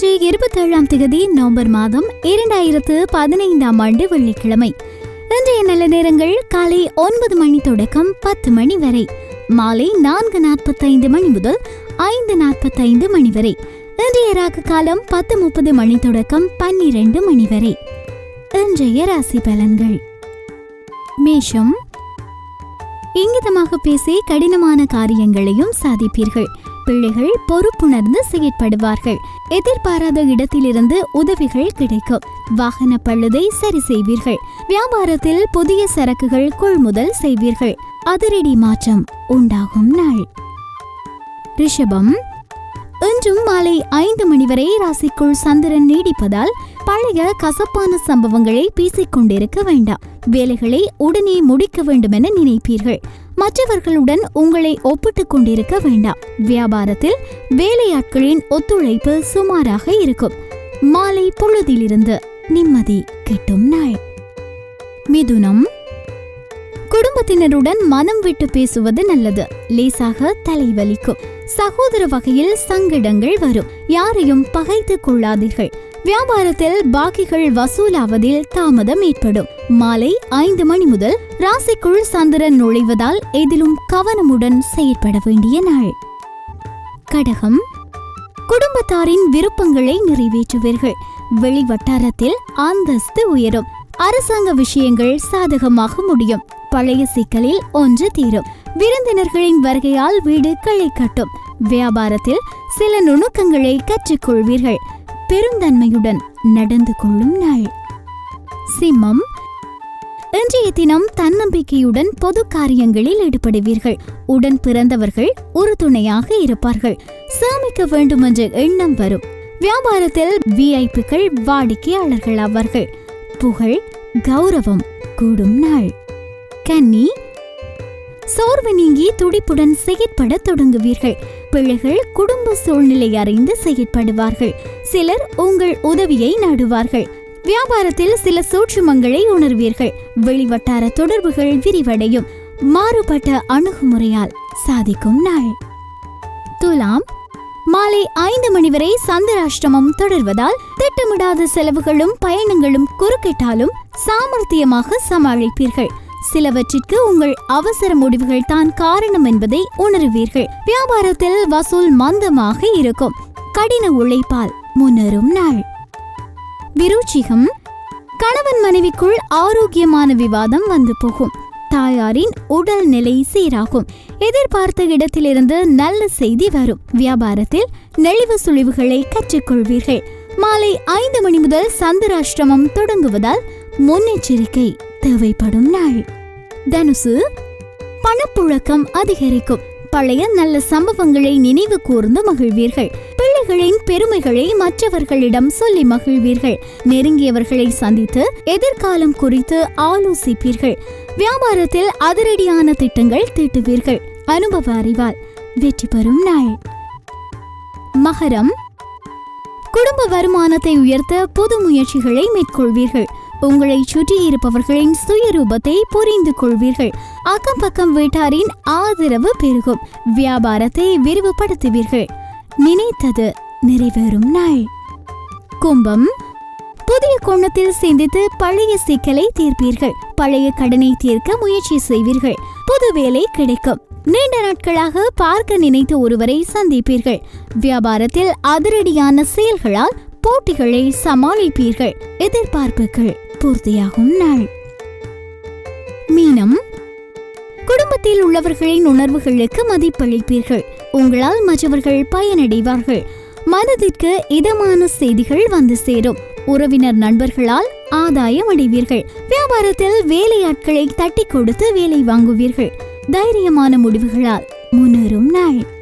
இருபத்தேழாம் தேதி நவம்பர் மாதம் இரண்டாயிரத்து பதினைந்தாம் ஆண்டு வெள்ளிக்கிழமை. இன்றைய நல்ல நேரங்கள் காலை ஒன்பது மணி தொடக்கம் பத்து மணி வரை. மாலை நான்கு நாற்பத்தைந்து மணி முதல் ஐந்து நாற்பத்தைந்து மணி வரை. இன்றைய ராக்கு காலம் பத்து முப்பது மணி தொடக்கம் பன்னிரண்டு மணி வரை. இன்றைய ராசி பலன்கள். மேஷம். இங்கிதமாக பேசி கடினமான காரியங்களையும் சாதிப்பீர்கள். பிள்ளைகள் பொறுப்புணர்ந்து செயற்படுவார்கள். எதிர்பாராத இடத்திலிருந்து உதவிகள் கிடைக்கும். வாகன பழுதை சரி செய்வீர்கள். வியாபாரத்தில் புதிய சரக்குகள் கொள்முதல் செய்வீர்கள். அதிரடி மாற்றம் உண்டாகும் நாள். ரிஷபம். இன்றும் மாலை ஐந்து மணி வரை ராசிக்குள் சந்திரன் நீடிப்பதால் பழைய கசப்பான சம்பவங்களை பேசிக்கொண்டிருக்க வேண்டாம். வேலைகளை உடனே முடிக்க வேண்டும் என நினைப்பீர்கள். மற்றவர்களுடன் உங்களை ஒப்பிட்டுக் கொண்டிருக்க வேண்டாம். வியாபாரத்தில் வேலையாட்களின் ஒத்துழைப்பு சுமாராக இருக்கும். மாலை பொழுதிலிருந்து நிம்மதி கிட்டும் நாள். மிதுனம். குடும்பத்தினருடன் மனம் விட்டு பேசுவது நல்லது. லேசாக தலைவலிக்கும். சகோதர வகையில் சங்கடங்கள் வரும். யாரையும் பகைத்துக் கொள்ளாதீர்கள். வியாபாரத்தில் பாக்கிகள் வசூலாவதில் தாமதம் ஏற்படும். மாலை ஐந்து மணி முதல் ராசிக்குள் சந்திரன் நுழைவதால் எதிலும் கவனமுடன் செயற்பட வேண்டிய நாள். கடகம். குடும்பத்தாரின் விருப்பங்களை நிறைவேற்றுவீர்கள். வெளி வட்டாரத்தில் அந்தஸ்து உயரும். அரசாங்க விஷயங்கள் சாதகமாக முடியும். பழைய சிக்கலில் ஒன்று தீரும். விருந்தினர்களின் வருகையால் வீடு களை கட்டும். வியாபாரத்தில் சில நுணுக்கங்களை கற்றுக்கொள்வீர்கள். பெருந்தன்மையுடன் நடந்து கொள்ளும் நாள். சிம்மம் இன்றைய தினம் தன்னம்பிக்கையுடன் பொது காரியங்களில் ஈடுபடுவீர்கள். உடன் பிறந்தவர்கள் உறுதுணையாக இருப்பார்கள். சேமிக்க வேண்டும் என்ற எண்ணம் வரும். வியாபாரத்தில் விஐபிக்கள் வாடிக்கையாளர்கள் அவர்கள் புகழ் கௌரவம் கூடும் நாள். கன்னி சோர்வு நீங்கி துடிப்புடன் செயற்பட தொடங்குவீர்கள். பிள்ளைகள் குடும்ப சூழ்நிலை அறிந்து செயற்படுவார்கள். சிலர் உங்கள் உதவியை நாடுவார்கள். வியாபாரத்தில் சில சூட்சுமங்களை உணர்வீர்கள். வெளிவட்டார தொடர்புகள் விரிவடையும். மாறுபட்ட அணுகுமுறையால் சாதிக்கும் நாள். துலாம் மாலை ஐந்து மணி வரை சந்திராஷ்டமம் தொடர்வதால் திட்டமிடாத செலவுகளும் பயணங்களும் குறுக்கிட்டாலும் சாமர்த்தியமாக சமாளிப்பீர்கள். சிலவற்றிற்கு உங்கள் அவசர முடிவுகள் தான் காரணம் என்பதை உணருவீர்கள். வியாபாரத்தில் வசூல் மந்தமாக இருக்கும். கடின உழைப்பால் முன்னேறும் நாள். விருச்சிகம். கணவன் மனைவிக்குள் ஆரோக்கியமான விவாதம் வந்து போகும். தாயாரின் உடல் நிலை சீராகும். எதிர்பார்த்த இடத்திலிருந்து நல்ல செய்தி வரும். வியாபாரத்தில் நெளிவு சுழிவுகளை கற்றுக்கொள்வீர்கள். மாலை ஐந்து மணி முதல் சந்திராஷ்டிரமம் தொடங்குவதால் முன்னெச்சரிக்கை. தேவைப்படும் நாள். தனுசு பணப்புழக்கம் அதிகரிக்கும். பழைய நல்ல சம்பவங்களை நினைவு கூர்ந்து மகிழ்வீர்கள். பிள்ளைகளின் பெருமைகளை மற்றவர்களிடம் சொல்லி மகிழ்வீர்கள். நெருங்கியவர்களை சந்தித்து எதிர்காலம் குறித்து ஆலோசிப்பீர்கள். வியாபாரத்தில் அதிரடியான திட்டங்கள் தீட்டுவீர்கள். அனுபவ அறிவால் வெற்றி பெறும் நாள். மகரம் குடும்ப வருமானத்தை உயர்த்த புது முயற்சிகளை மேற்கொள்வீர்கள். உங்களை சுற்றி இருப்பவர்களின் சுயரூபத்தை புரிந்து கொள்வீர்கள். அக்கம் பக்கம் வீட்டாரின் ஆதரவு பெருகும். வியாபாரத்தை விரிவுபடுத்துவீர்கள். நினைத்தது நிறைவேறும் நாள். கும்பம். புதிய கோணத்தில் சிந்தித்து பழைய சிக்கலை தீர்ப்பீர்கள். பழைய கடனை தீர்க்க முயற்சி செய்வீர்கள். புது வேலை கிடைக்கும். நீண்ட நாட்களாக பார்க்க நினைத்த ஒருவரை சந்திப்பீர்கள். வியாபாரத்தில் அதிரடியான செயல்களால் போட்டிகளை சமாளிப்பீர்கள். எதிர்பார்ப்புகள். பூர்த்தியாகும் நாள். மீனம் குடும்பத்தில் உள்ளவர்களின் உணர்வுகளுக்கு மதிப்பளிப்பீர்கள். உங்களால் மற்றவர்கள் பயனடைவார்கள். மனதிற்கு இதமான செய்திகள் வந்து சேரும். உறவினர் நண்பர்களால் ஆதாயம் அடைவீர்கள். வியாபாரத்தில் வேலையாட்களை தட்டி கொடுத்து வேலை வாங்குவீர்கள். தைரியமான முடிவுகளால் முன்னேறும் நாள்.